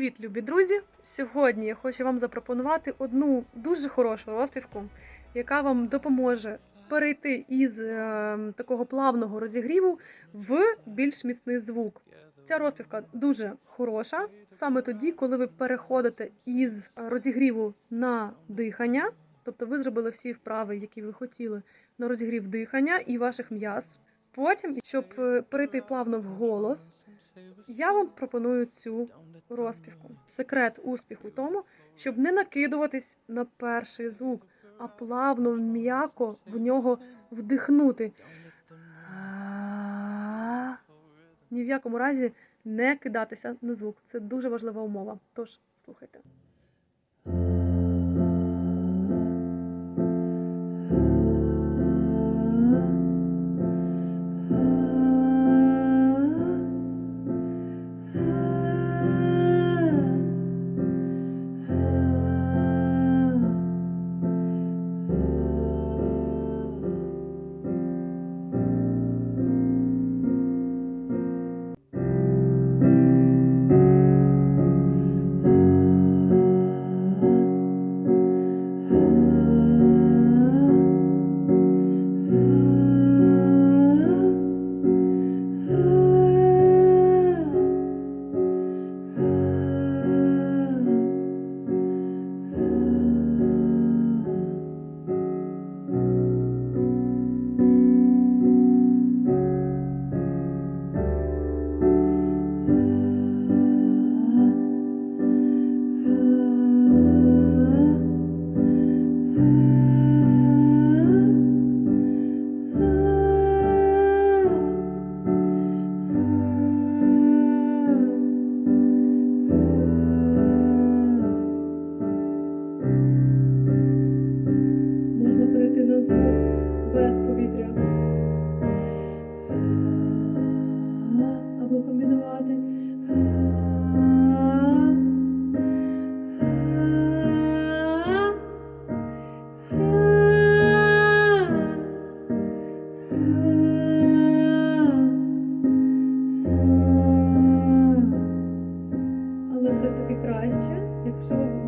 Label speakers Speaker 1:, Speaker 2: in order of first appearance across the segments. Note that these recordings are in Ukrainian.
Speaker 1: Привіт, любі друзі! Сьогодні я хочу вам запропонувати одну дуже хорошу розпівку, яка вам допоможе перейти із е, такого плавного розігріву в більш міцний звук. Ця розпівка дуже хороша саме тоді, коли ви переходите із розігріву на дихання, тобто ви зробили всі вправи, які ви хотіли на розігрів дихання і ваших м'яз. Потім, щоб е, перейти плавно в голос, я вам пропоную цю розпівку. Секрет успіху в тому, щоб не накидуватись на перший звук, а плавно, м'яко в нього вдихнути. Ні в якому разі не кидатися на звук. Це дуже важлива умова. Тож слухайте.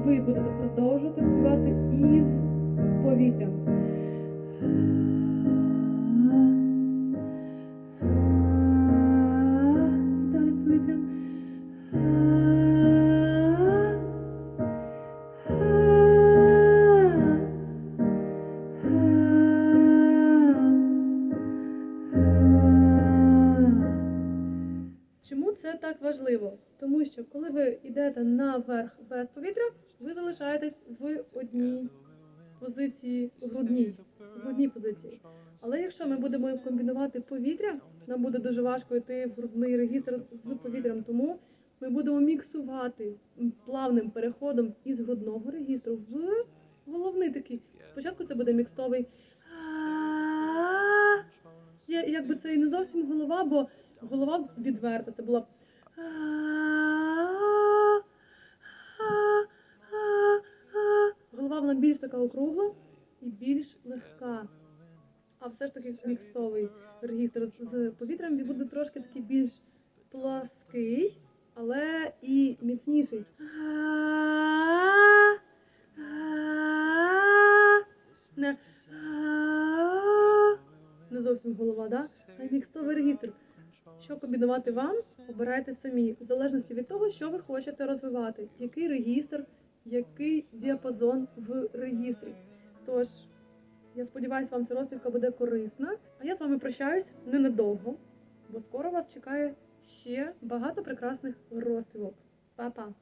Speaker 1: Ви будете продовжувати співати із повітрям. Це так важливо? Тому що коли ви йдете наверх без повітря, ви залишаєтесь в одній позиції грудній, в грудній позиції. Але якщо ми будемо комбінувати повітря, нам буде дуже важко йти в грудний регістр з повітрям. Тому ми будемо міксувати плавним переходом із грудного регістру в головний такий. Спочатку це буде мікстовий. Я- Якби це і не зовсім голова, бо голова відверта. Це була. Голова вона більш така округла і більш легка. А все ж таки мікстовий регістр з- повітрям він буде трошки такий більш плаский, але і міцніший. Не, зовсім голова, да? а мікстовий регістр. Що комбінувати вам, обирайте самі, в залежності від того, що ви хочете розвивати, який регістр, який діапазон в регістрі. Тож, я сподіваюся, вам ця розпівка буде корисна. А я з вами прощаюсь ненадовго, бо скоро вас чекає ще багато прекрасних розпівок. Па-па!